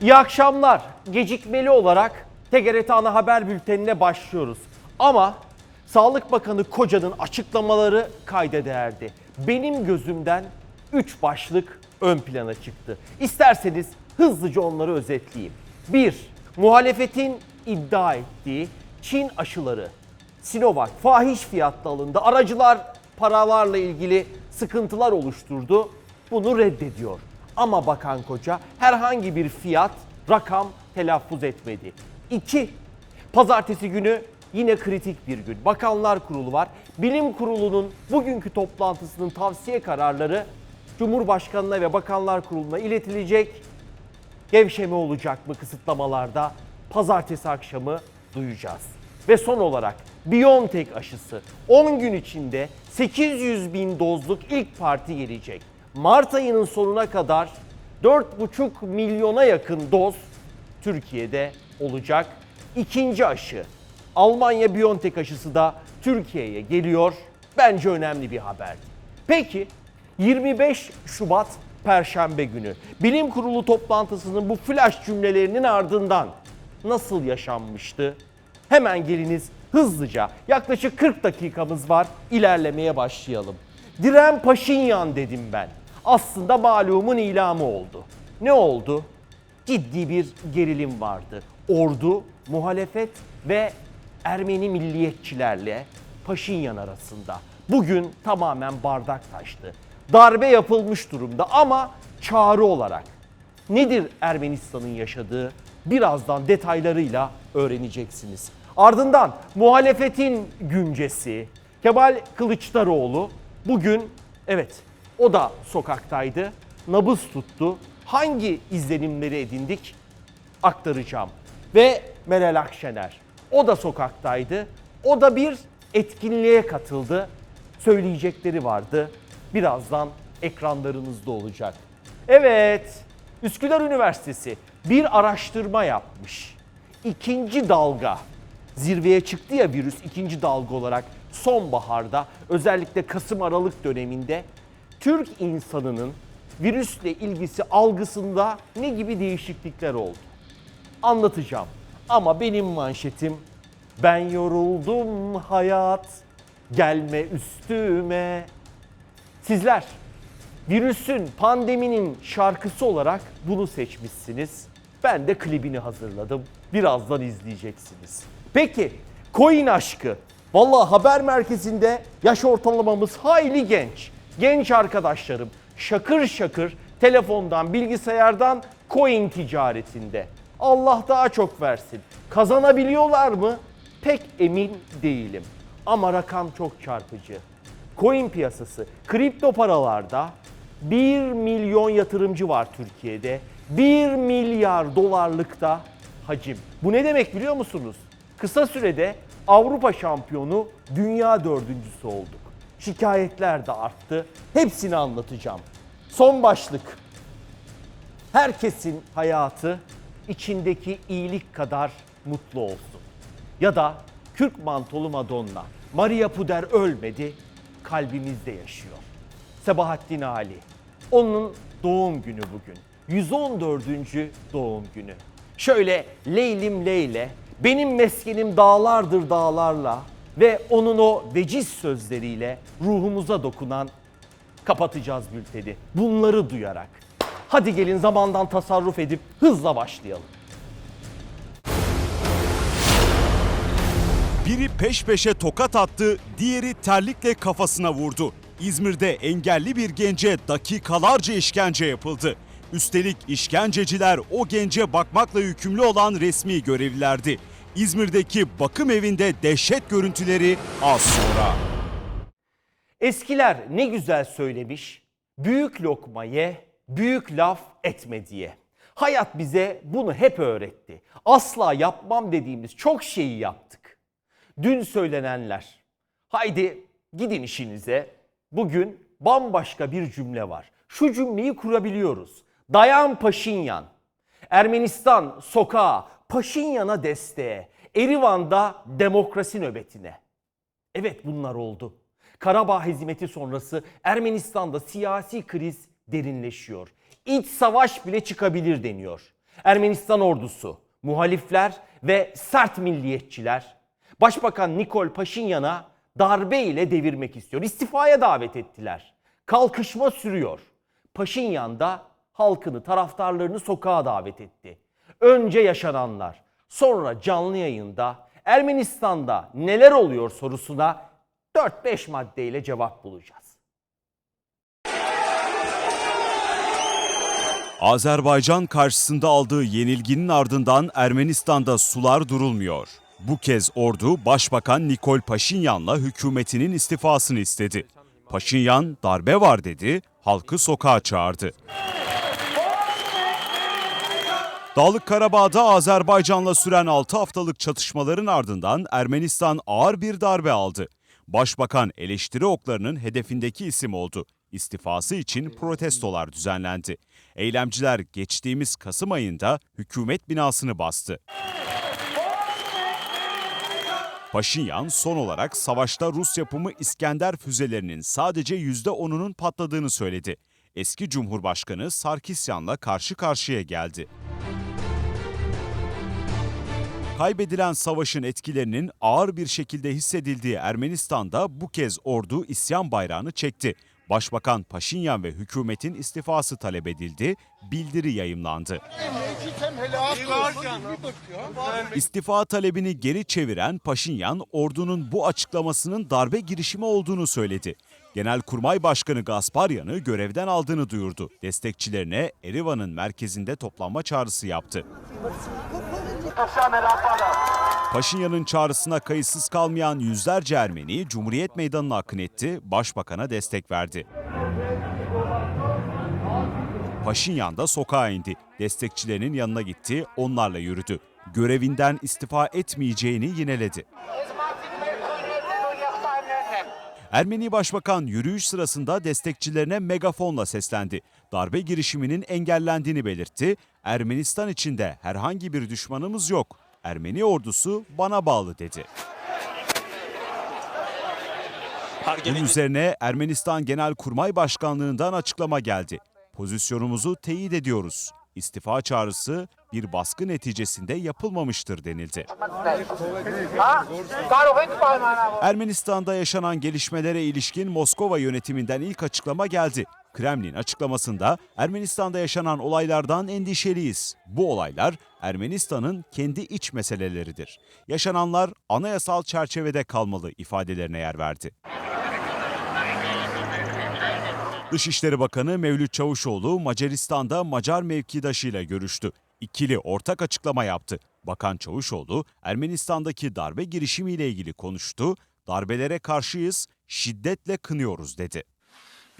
İyi akşamlar. Gecikmeli olarak TGRT Ana Haber Bülteni'ne başlıyoruz. Ama Sağlık Bakanı Koca'nın açıklamaları kayda değerdi. Benim gözümden 3 başlık ön plana çıktı. İsterseniz hızlıca onları özetleyeyim. 1. Muhalefetin iddia ettiği Çin aşıları Sinovac fahiş fiyatla alındı. Aracılar paralarla ilgili sıkıntılar oluşturdu. Bunu reddediyor. Ama Bakan Koca herhangi bir fiyat, rakam telaffuz etmedi. 2. Pazartesi günü yine kritik bir gün. Bakanlar Kurulu var. Bilim Kurulu'nun bugünkü toplantısının tavsiye kararları Cumhurbaşkanı'na ve Bakanlar Kurulu'na iletilecek. Gevşeme olacak mı kısıtlamalarda? Pazartesi akşamı duyacağız. Ve son olarak BioNTech aşısı 10 gün içinde 800 bin dozluk ilk parti gelecek. Mart ayının sonuna kadar 4,5 milyona yakın doz Türkiye'de olacak. İkinci aşı Almanya BioNTech aşısı da Türkiye'ye geliyor. Bence önemli bir haberdi. Peki 25 Şubat Perşembe günü bilim kurulu toplantısının bu flash cümlelerinin ardından nasıl yaşanmıştı? Hemen geliniz hızlıca yaklaşık 40 dakikamız var ilerlemeye başlayalım. Diren Paşinyan dedim ben. Aslında malumun ilamı oldu. Ne oldu? Ciddi bir gerilim vardı. Ordu, muhalefet ve Ermeni milliyetçilerle Paşinyan arasında. Bugün tamamen bardak taştı. Darbe yapılmış durumda ama çağrı olarak. Nedir Ermenistan'ın yaşadığı? Birazdan detaylarıyla öğreneceksiniz. Ardından muhalefetin güncesi Kemal Kılıçdaroğlu bugün evet o da sokaktaydı. Nabız tuttu. Hangi izlenimleri edindik? aktaracağım. Ve Meral Akşener. O da sokaktaydı. O da bir etkinliğe katıldı. Söyleyecekleri vardı. Birazdan ekranlarınızda olacak. Evet, Üsküdar Üniversitesi bir araştırma yapmış. İkinci dalga zirveye çıktı ya virüs ikinci dalga olarak sonbaharda özellikle Kasım Aralık döneminde Türk insanının virüsle ilgisi algısında ne gibi değişiklikler oldu? Anlatacağım. Ama benim manşetim ben yoruldum hayat gelme üstüme. Sizler virüsün, pandeminin şarkısı olarak bunu seçmişsiniz. Ben de klibini hazırladım. Birazdan izleyeceksiniz. Peki, coin aşkı. Vallahi haber merkezinde yaş ortalamamız hayli genç. Genç arkadaşlarım şakır şakır telefondan, bilgisayardan coin ticaretinde. Allah daha çok versin. Kazanabiliyorlar mı? Pek emin değilim. Ama rakam çok çarpıcı. Coin piyasası, kripto paralarda 1 milyon yatırımcı var Türkiye'de. 1 milyar dolarlıkta hacim. Bu ne demek biliyor musunuz? Kısa sürede Avrupa şampiyonu, dünya dördüncüsü olduk. Şikayetler de arttı. Hepsini anlatacağım. Son başlık. Herkesin hayatı içindeki iyilik kadar mutlu olsun. Ya da Kürk mantolu Madonna, Maria Puder ölmedi, kalbimizde yaşıyor. Sebahattin Ali. Onun doğum günü bugün. 114. doğum günü. Şöyle Leylim Leyle, benim meskenim dağlardır dağlarla ve onun o veciz sözleriyle ruhumuza dokunan kapatacağız bülteni. Bunları duyarak. Hadi gelin zamandan tasarruf edip hızla başlayalım. Biri peş peşe tokat attı, diğeri terlikle kafasına vurdu. İzmir'de engelli bir gence dakikalarca işkence yapıldı. Üstelik işkenceciler o gence bakmakla yükümlü olan resmi görevlilerdi. İzmir'deki bakım evinde dehşet görüntüleri az sonra. Eskiler ne güzel söylemiş. Büyük lokma ye, büyük laf etme diye. Hayat bize bunu hep öğretti. Asla yapmam dediğimiz çok şeyi yaptık. Dün söylenenler. Haydi gidin işinize. Bugün bambaşka bir cümle var. Şu cümleyi kurabiliyoruz. Dayan Paşinyan. Ermenistan sokağa, Paşinyan'a desteğe, Erivan'da demokrasi nöbetine. Evet bunlar oldu. Karabağ hezimeti sonrası Ermenistan'da siyasi kriz derinleşiyor. İç savaş bile çıkabilir deniyor. Ermenistan ordusu, muhalifler ve sert milliyetçiler Başbakan Nikol Paşinyan'a darbe ile devirmek istiyor. İstifaya davet ettiler. Kalkışma sürüyor. Paşinyan da halkını, taraftarlarını sokağa davet etti. Önce yaşananlar, sonra canlı yayında Ermenistan'da neler oluyor sorusuna 4-5 maddeyle cevap bulacağız. Azerbaycan karşısında aldığı yenilginin ardından Ermenistan'da sular durulmuyor. Bu kez ordu Başbakan Nikol Paşinyan'la hükümetinin istifasını istedi. Paşinyan darbe var dedi, halkı sokağa çağırdı. Dağlık Karabağ'da Azerbaycan'la süren 6 haftalık çatışmaların ardından Ermenistan ağır bir darbe aldı. Başbakan eleştiri oklarının hedefindeki isim oldu. İstifası için protestolar düzenlendi. Eylemciler geçtiğimiz Kasım ayında hükümet binasını bastı. Paşinyan son olarak savaşta Rus yapımı İskender füzelerinin sadece %10'unun patladığını söyledi. Eski Cumhurbaşkanı Sarkisyan'la karşı karşıya geldi. Kaybedilen savaşın etkilerinin ağır bir şekilde hissedildiği Ermenistan'da bu kez ordu isyan bayrağını çekti. Başbakan Paşinyan ve hükümetin istifası talep edildi, bildiri yayımlandı. İstifa talebini geri çeviren Paşinyan, ordunun bu açıklamasının darbe girişimi olduğunu söyledi. Genelkurmay Başkanı Gasparyan'ı görevden aldığını duyurdu. Destekçilerine Erivan'ın merkezinde toplanma çağrısı yaptı. Paşinyan'ın çağrısına kayıtsız kalmayan yüzlerce Ermeni Cumhuriyet Meydanı'na akın etti, başbakana destek verdi. Paşinyan da sokağa indi. Destekçilerinin yanına gitti, onlarla yürüdü. Görevinden istifa etmeyeceğini yineledi. Ermeni Başbakan yürüyüş sırasında destekçilerine megafonla seslendi. Darbe girişiminin engellendiğini belirtti. Ermenistan içinde herhangi bir düşmanımız yok. Ermeni ordusu bana bağlı dedi. Bunun üzerine Ermenistan Genelkurmay Başkanlığından açıklama geldi. Pozisyonumuzu teyit ediyoruz. İstifa çağrısı bir baskı neticesinde yapılmamıştır denildi. Ermenistan'da yaşanan gelişmelere ilişkin Moskova yönetiminden ilk açıklama geldi. Kremlin açıklamasında Ermenistan'da yaşanan olaylardan endişeliyiz. Bu olaylar Ermenistan'ın kendi iç meseleleridir. Yaşananlar anayasal çerçevede kalmalı ifadelerine yer verdi. Dışişleri Bakanı Mevlüt Çavuşoğlu Macaristan'da Macar mevkidaşıyla görüştü. İkili ortak açıklama yaptı. Bakan Çavuşoğlu Ermenistan'daki darbe girişimiyle ilgili konuştu. Darbelere karşıyız, şiddetle kınıyoruz dedi.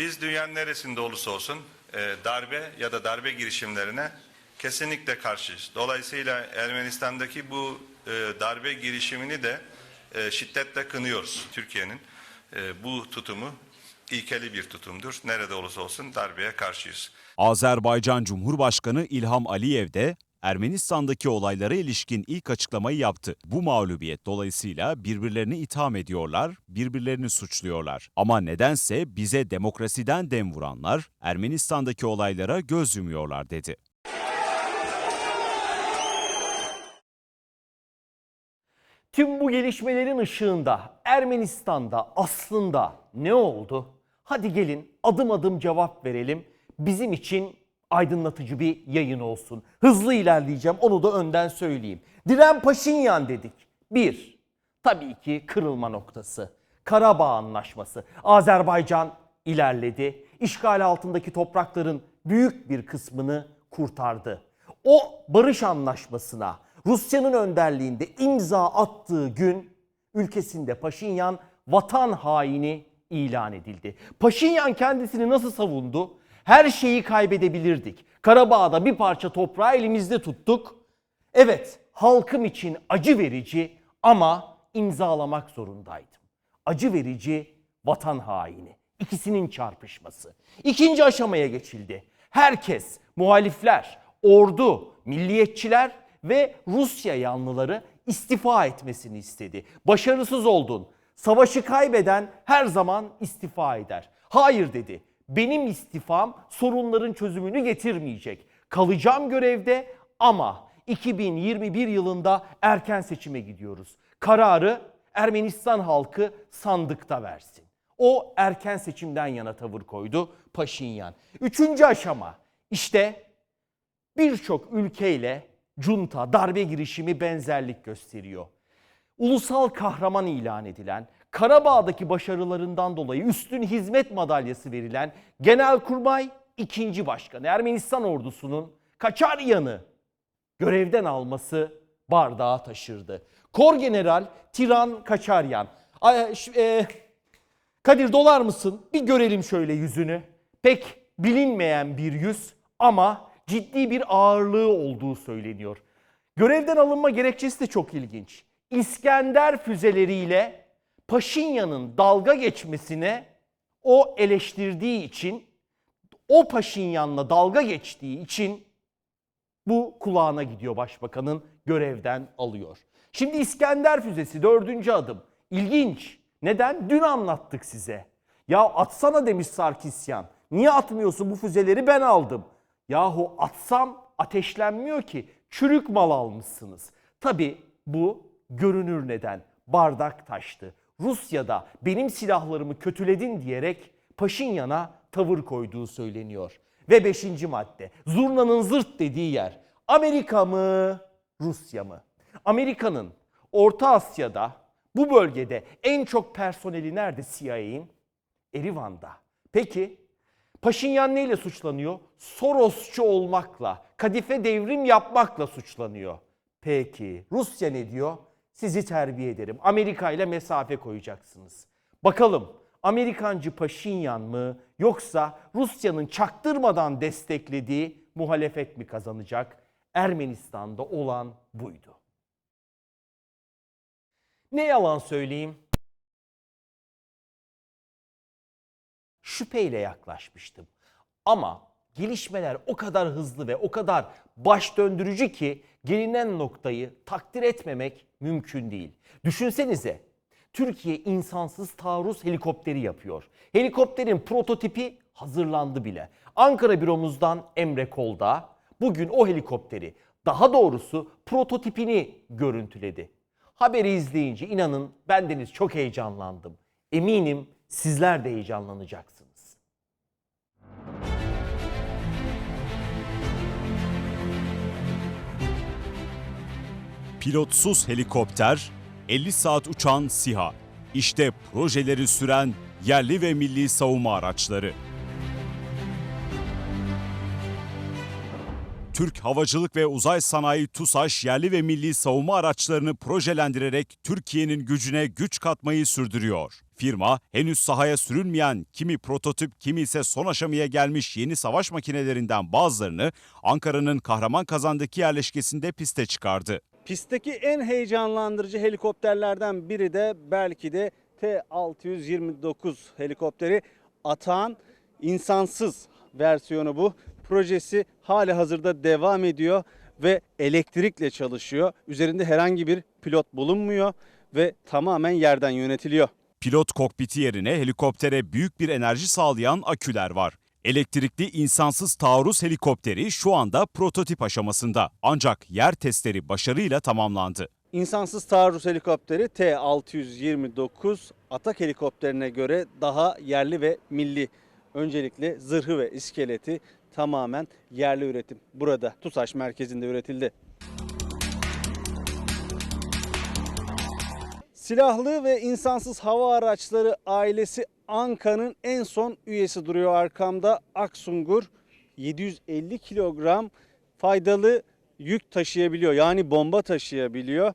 Biz dünyanın neresinde olursa olsun e, darbe ya da darbe girişimlerine kesinlikle karşıyız. Dolayısıyla Ermenistan'daki bu e, darbe girişimini de e, şiddetle kınıyoruz. Türkiye'nin e, bu tutumu ilkeli bir tutumdur. Nerede olursa olsun darbeye karşıyız. Azerbaycan Cumhurbaşkanı İlham Aliyev de Ermenistan'daki olaylara ilişkin ilk açıklamayı yaptı. Bu mağlubiyet dolayısıyla birbirlerini itham ediyorlar, birbirlerini suçluyorlar. Ama nedense bize demokrasiden dem vuranlar Ermenistan'daki olaylara göz yumuyorlar dedi. Tüm bu gelişmelerin ışığında Ermenistan'da aslında ne oldu? Hadi gelin adım adım cevap verelim. Bizim için aydınlatıcı bir yayın olsun. Hızlı ilerleyeceğim onu da önden söyleyeyim. Diren Paşinyan dedik. Bir, tabii ki kırılma noktası. Karabağ Anlaşması. Azerbaycan ilerledi. İşgal altındaki toprakların büyük bir kısmını kurtardı. O barış anlaşmasına Rusya'nın önderliğinde imza attığı gün ülkesinde Paşinyan vatan haini ilan edildi. Paşinyan kendisini nasıl savundu? Her şeyi kaybedebilirdik. Karabağ'da bir parça toprağı elimizde tuttuk. Evet, halkım için acı verici ama imzalamak zorundaydım. Acı verici, vatan haini. İkisinin çarpışması. İkinci aşamaya geçildi. Herkes, muhalifler, ordu, milliyetçiler ve Rusya yanlıları istifa etmesini istedi. Başarısız oldun. Savaşı kaybeden her zaman istifa eder. Hayır dedi. Benim istifam sorunların çözümünü getirmeyecek. Kalacağım görevde Ama 2021 yılında erken seçime gidiyoruz. Kararı Ermenistan halkı sandıkta versin. O erken seçimden yana tavır koydu Paşinyan. Üçüncü aşama işte birçok ülkeyle junta darbe girişimi benzerlik gösteriyor. Ulusal kahraman ilan edilen, Karabağ'daki başarılarından dolayı üstün hizmet madalyası verilen Genelkurmay 2. Başkanı Ermenistan ordusunun Kaçaryan'ı görevden alması bardağı taşırdı. Kor General Tiran Kaçaryan. E, Kadir dolar mısın? Bir görelim şöyle yüzünü. Pek bilinmeyen bir yüz ama ciddi bir ağırlığı olduğu söyleniyor. Görevden alınma gerekçesi de çok ilginç. İskender füzeleriyle Paşinyan'ın dalga geçmesine o eleştirdiği için, o Paşinyan'la dalga geçtiği için bu kulağına gidiyor başbakanın görevden alıyor. Şimdi İskender füzesi dördüncü adım. İlginç. Neden? Dün anlattık size. Ya atsana demiş Sarkisyan. Niye atmıyorsun bu füzeleri ben aldım. Yahu atsam ateşlenmiyor ki. Çürük mal almışsınız. Tabi bu görünür neden. Bardak taştı. Rusya'da benim silahlarımı kötüledin diyerek Paşinyan'a tavır koyduğu söyleniyor. Ve beşinci madde. Zurnanın zırt dediği yer. Amerika mı, Rusya mı? Amerika'nın Orta Asya'da bu bölgede en çok personeli nerede CIA'in? Erivan'da. Peki Paşinyan neyle suçlanıyor? Sorosçu olmakla, kadife devrim yapmakla suçlanıyor. Peki Rusya ne diyor? Sizi terbiye ederim. Amerika ile mesafe koyacaksınız. Bakalım Amerikancı Paşinyan mı yoksa Rusya'nın çaktırmadan desteklediği muhalefet mi kazanacak? Ermenistan'da olan buydu. Ne yalan söyleyeyim? şüpheyle yaklaşmıştım. Ama gelişmeler o kadar hızlı ve o kadar baş döndürücü ki gelinen noktayı takdir etmemek mümkün değil. Düşünsenize Türkiye insansız taarruz helikopteri yapıyor. Helikopterin prototipi hazırlandı bile. Ankara büromuzdan Emre Kolda bugün o helikopteri daha doğrusu prototipini görüntüledi. Haberi izleyince inanın bendeniz çok heyecanlandım. Eminim sizler de heyecanlanacaksınız. Pilotsuz helikopter, 50 saat uçan SİHA. İşte projeleri süren yerli ve milli savunma araçları. Türk Havacılık ve Uzay Sanayi TUSAŞ yerli ve milli savunma araçlarını projelendirerek Türkiye'nin gücüne güç katmayı sürdürüyor. Firma henüz sahaya sürülmeyen kimi prototip kimi ise son aşamaya gelmiş yeni savaş makinelerinden bazılarını Ankara'nın Kahraman yerleşkesinde piste çıkardı. Pistteki en heyecanlandırıcı helikopterlerden biri de belki de T-629 helikopteri. Atağan insansız versiyonu bu. Projesi hali hazırda devam ediyor ve elektrikle çalışıyor. Üzerinde herhangi bir pilot bulunmuyor ve tamamen yerden yönetiliyor. Pilot kokpiti yerine helikoptere büyük bir enerji sağlayan aküler var. Elektrikli insansız taarruz helikopteri şu anda prototip aşamasında. Ancak yer testleri başarıyla tamamlandı. İnsansız taarruz helikopteri T-629 atak helikopterine göre daha yerli ve milli. Öncelikle zırhı ve iskeleti tamamen yerli üretim. Burada TUSAŞ merkezinde üretildi. Silahlı ve insansız hava araçları ailesi Anka'nın en son üyesi duruyor arkamda. Aksungur 750 kilogram faydalı yük taşıyabiliyor. Yani bomba taşıyabiliyor.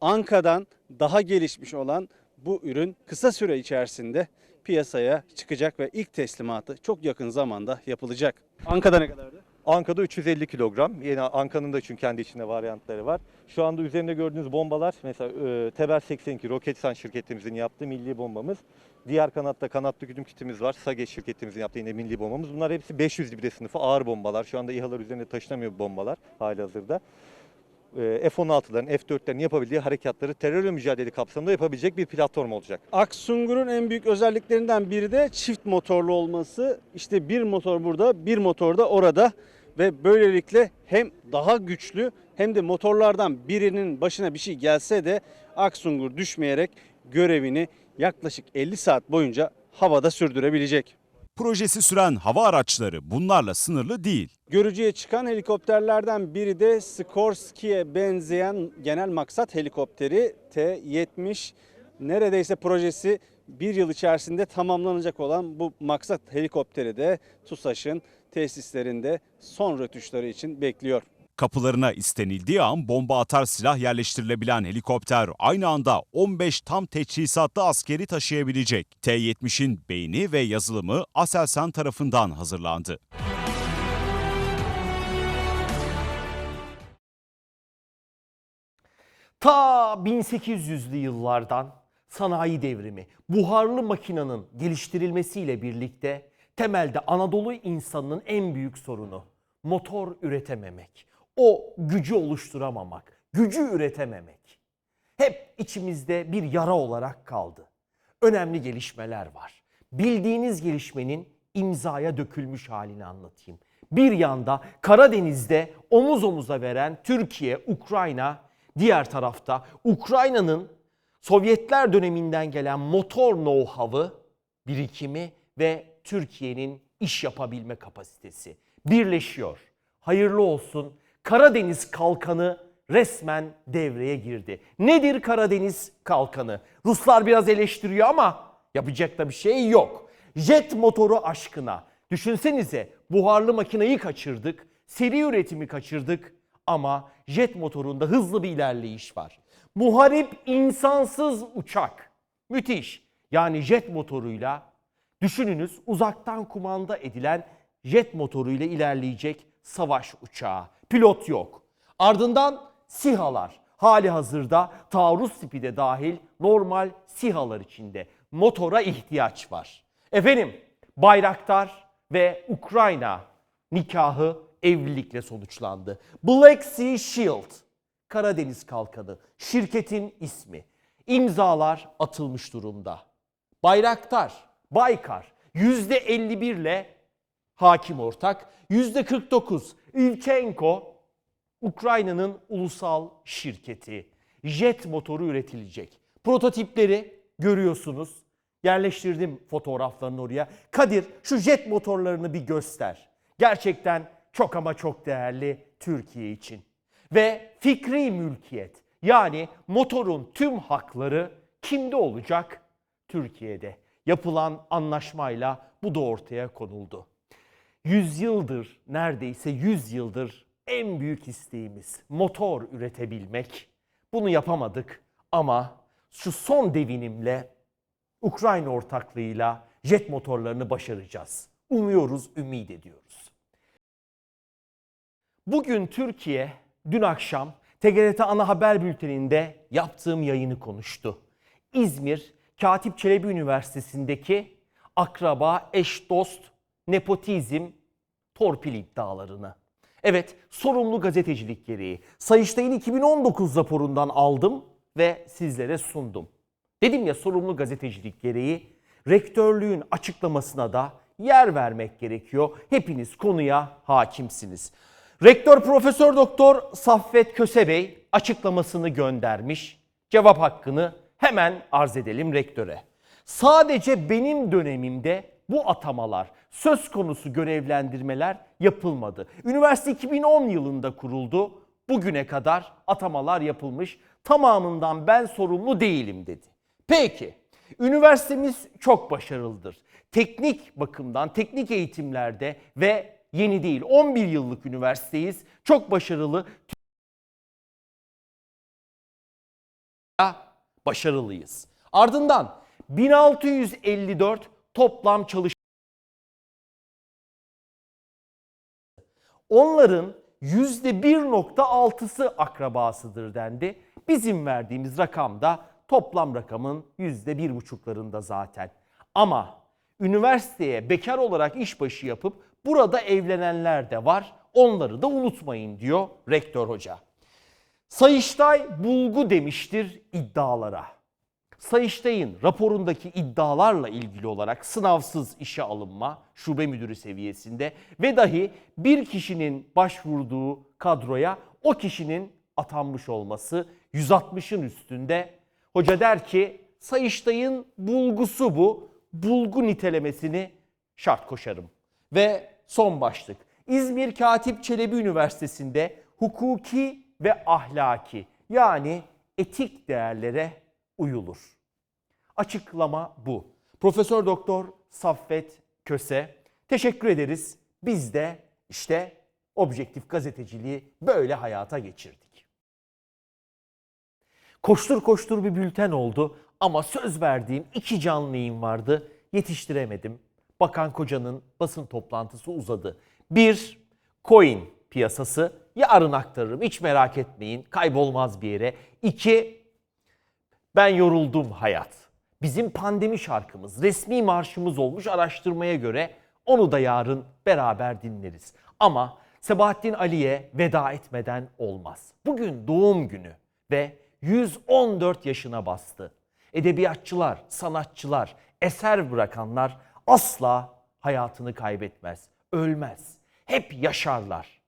Anka'dan daha gelişmiş olan bu ürün kısa süre içerisinde piyasaya çıkacak ve ilk teslimatı çok yakın zamanda yapılacak. Anka'da ne kadardı? Anka'da 350 kilogram. Yine Anka'nın da çünkü kendi içinde varyantları var. Şu anda üzerinde gördüğünüz bombalar mesela e, Teber 82 Roketsan şirketimizin yaptığı milli bombamız. Diğer kanatta kanatlı güdüm kitimiz var. Sage şirketimizin yaptığı yine milli bombamız. Bunlar hepsi 500 libre sınıfı ağır bombalar. Şu anda İHA'lar üzerinde taşınamıyor bombalar hali hazırda. E, F-16'ların, F-4'lerin yapabildiği harekatları terörle mücadele kapsamında yapabilecek bir platform olacak. Aksungur'un en büyük özelliklerinden biri de çift motorlu olması. İşte bir motor burada, bir motor da orada. Ve böylelikle hem daha güçlü hem de motorlardan birinin başına bir şey gelse de Aksungur düşmeyerek görevini yaklaşık 50 saat boyunca havada sürdürebilecek. Projesi süren hava araçları bunlarla sınırlı değil. Görücüye çıkan helikopterlerden biri de Sikorsky'e benzeyen genel maksat helikopteri T-70. Neredeyse projesi bir yıl içerisinde tamamlanacak olan bu maksat helikopteri de TUSAŞ'ın tesislerinde son rötuşları için bekliyor. Kapılarına istenildiği an bomba atar silah yerleştirilebilen helikopter aynı anda 15 tam teçhizatlı askeri taşıyabilecek. T-70'in beyni ve yazılımı Aselsan tarafından hazırlandı. Ta 1800'lü yıllardan sanayi devrimi, buharlı makinenin geliştirilmesiyle birlikte temelde Anadolu insanının en büyük sorunu motor üretememek. O gücü oluşturamamak, gücü üretememek. Hep içimizde bir yara olarak kaldı. Önemli gelişmeler var. Bildiğiniz gelişmenin imzaya dökülmüş halini anlatayım. Bir yanda Karadeniz'de omuz omuza veren Türkiye, Ukrayna, diğer tarafta Ukrayna'nın Sovyetler döneminden gelen motor know-how'ı, birikimi ve Türkiye'nin iş yapabilme kapasitesi birleşiyor. Hayırlı olsun. Karadeniz Kalkanı resmen devreye girdi. Nedir Karadeniz Kalkanı? Ruslar biraz eleştiriyor ama yapacak da bir şey yok. Jet motoru aşkına. Düşünsenize buharlı makineyi kaçırdık, seri üretimi kaçırdık ama jet motorunda hızlı bir ilerleyiş var. Muharip insansız uçak. Müthiş. Yani jet motoruyla düşününüz uzaktan kumanda edilen jet motoruyla ilerleyecek savaş uçağı. Pilot yok. Ardından SİHA'lar. Hali hazırda taarruz tipi de dahil normal SİHA'lar içinde motora ihtiyaç var. Efendim Bayraktar ve Ukrayna nikahı evlilikle sonuçlandı. Black Sea Shield, Karadeniz Kalkanı, şirketin ismi. İmzalar atılmış durumda. Bayraktar, Baykar %51 ile hakim ortak, %49 Ilchenko Ukrayna'nın ulusal şirketi. Jet motoru üretilecek. Prototipleri görüyorsunuz. Yerleştirdim fotoğraflarını oraya. Kadir şu jet motorlarını bir göster. Gerçekten çok ama çok değerli Türkiye için. Ve fikri mülkiyet yani motorun tüm hakları kimde olacak? Türkiye'de. Yapılan anlaşmayla bu da ortaya konuldu. Yüzyıldır, neredeyse 100 yıldır en büyük isteğimiz motor üretebilmek. Bunu yapamadık ama şu son devinimle Ukrayna ortaklığıyla jet motorlarını başaracağız. Umuyoruz, ümit ediyoruz. Bugün Türkiye dün akşam TGRT ana haber bülteninde yaptığım yayını konuştu. İzmir Katip Çelebi Üniversitesi'ndeki akraba, eş, dost, nepotizm, torpil iddialarını. Evet, sorumlu gazetecilik gereği Sayıştay'ın 2019 raporundan aldım ve sizlere sundum. Dedim ya sorumlu gazetecilik gereği rektörlüğün açıklamasına da yer vermek gerekiyor. Hepiniz konuya hakimsiniz. Rektör Profesör Doktor Saffet Köse Bey açıklamasını göndermiş. Cevap hakkını hemen arz edelim rektöre. Sadece benim dönemimde bu atamalar, söz konusu görevlendirmeler yapılmadı. Üniversite 2010 yılında kuruldu. Bugüne kadar atamalar yapılmış. Tamamından ben sorumlu değilim dedi. Peki, üniversitemiz çok başarılıdır. Teknik bakımdan, teknik eğitimlerde ve yeni değil 11 yıllık üniversiteyiz. Çok başarılı. Başarılıyız. Ardından 1654 toplam çalışma Onların %1.6'sı akrabasıdır dendi. Bizim verdiğimiz rakam da toplam rakamın %1.5'larında zaten. Ama üniversiteye bekar olarak işbaşı yapıp burada evlenenler de var. Onları da unutmayın diyor rektör hoca. Sayıştay bulgu demiştir iddialara. Sayıştay'ın raporundaki iddialarla ilgili olarak sınavsız işe alınma şube müdürü seviyesinde ve dahi bir kişinin başvurduğu kadroya o kişinin atanmış olması 160'ın üstünde. Hoca der ki Sayıştay'ın bulgusu bu. Bulgu nitelemesini şart koşarım. Ve son başlık. İzmir Katip Çelebi Üniversitesi'nde hukuki ve ahlaki yani etik değerlere uyulur. Açıklama bu. Profesör Doktor Saffet Köse teşekkür ederiz. Biz de işte objektif gazeteciliği böyle hayata geçirdik. Koştur koştur bir bülten oldu ama söz verdiğim iki canlı yayın vardı. Yetiştiremedim. Bakan Koca'nın basın toplantısı uzadı. Bir, coin piyasası. Yarın aktarırım hiç merak etmeyin. Kaybolmaz bir yere. İki, ben yoruldum hayat. Bizim pandemi şarkımız, resmi marşımız olmuş araştırmaya göre onu da yarın beraber dinleriz. Ama Sebahattin Ali'ye veda etmeden olmaz. Bugün doğum günü ve 114 yaşına bastı. Edebiyatçılar, sanatçılar, eser bırakanlar asla hayatını kaybetmez, ölmez. Hep yaşarlar.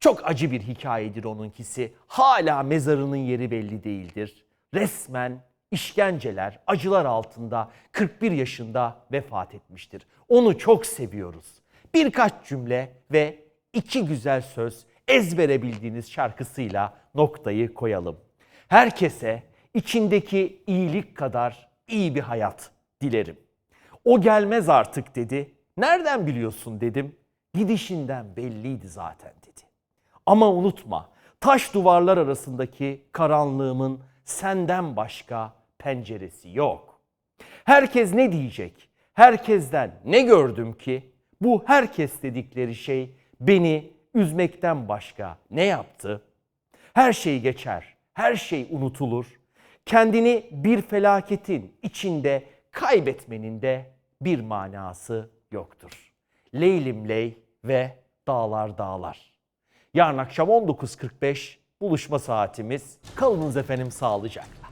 Çok acı bir hikayedir onunkisi. Hala mezarının yeri belli değildir. Resmen işkenceler, acılar altında 41 yaşında vefat etmiştir. Onu çok seviyoruz. Birkaç cümle ve iki güzel söz ezbere bildiğiniz şarkısıyla noktayı koyalım. Herkese içindeki iyilik kadar iyi bir hayat dilerim. O gelmez artık dedi. Nereden biliyorsun dedim. Gidişinden belliydi zaten dedi. Ama unutma, taş duvarlar arasındaki karanlığımın senden başka penceresi yok. Herkes ne diyecek? Herkesten ne gördüm ki? Bu herkes dedikleri şey beni üzmekten başka ne yaptı? Her şey geçer, her şey unutulur. Kendini bir felaketin içinde kaybetmenin de bir manası yoktur. Leylim ley ve dağlar dağlar. Yarın akşam 19.45 buluşma saatimiz. Kalınız efendim sağlıcakla.